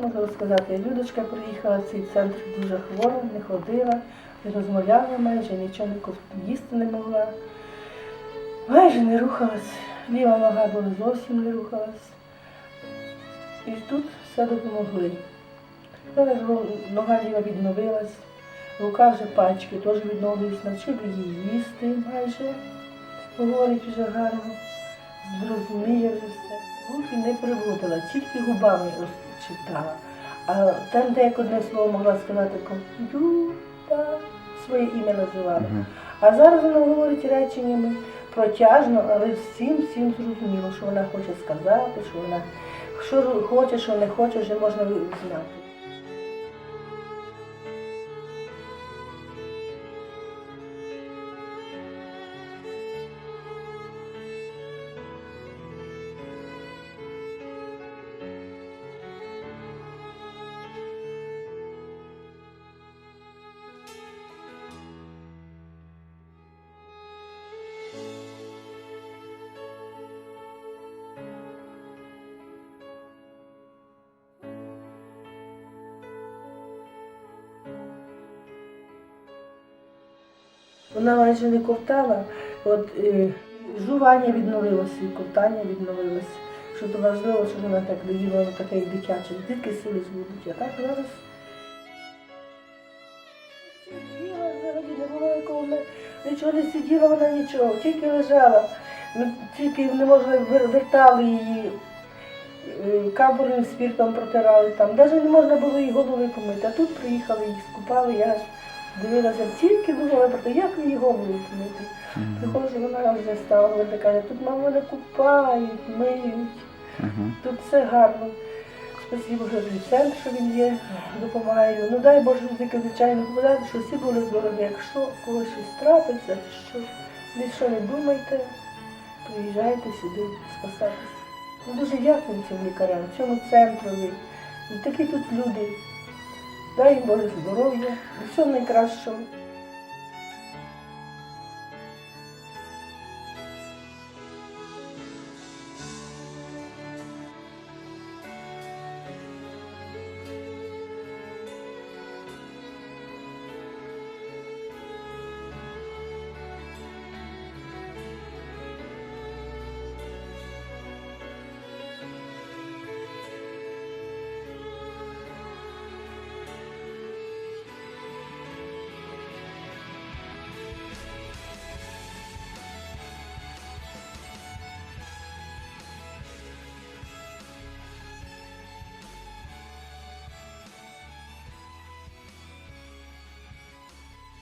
можу розказати? Людочка приїхала в цей центр дуже хвора, не ходила, не розмовляла майже, нічого їсти не могла. Майже не рухалась. Ліва нога була зовсім не рухалась. І тут все допомогли. Нога ліва відновилась, рука вже пачки теж відновились, навчили її їсти майже. Говорить вже гарно, зрозуміє вже все. Звуки не приводила, тільки губами читала. А там, де я одне слово могла сказати, комп'юта, своє ім'я називала. А зараз вона говорить реченнями протяжно, але всім всім зрозуміло, що вона хоче сказати, що вона що хоче, що не хоче, вже можна знати. Вона майже не ковтала, от е, жування відновилося, і ковтання відновилося. Що то важливо, що вона так доїла, вона така і дитяча. Дітки сили збудуть, а так зараз. Не було якого нічого не сиділа, вона нічого, тільки лежала. Ну, Тільки не можна вертали її, е, камбурним спіртом протирали там. Навіть не можна було її голови помити. А тут приїхали, їх скупали, я аж дивилася, тільки думала про те, як її голову помити. Приходжу, вона вже стала, вона каже, тут мама мене купають, миють, тут все гарно. Спасибо, він центр, що він є, допомагає. Ну дай Боже, тільки звичайно побажати, що всі були здорові. Якщо когось щось трапиться, що нічого не думайте, приїжджайте сюди спасатися. Ми дуже дякуємо цим лікарям, цьому центрові. Такі тут люди. Дай їм Боже здоров'я, всього найкращого.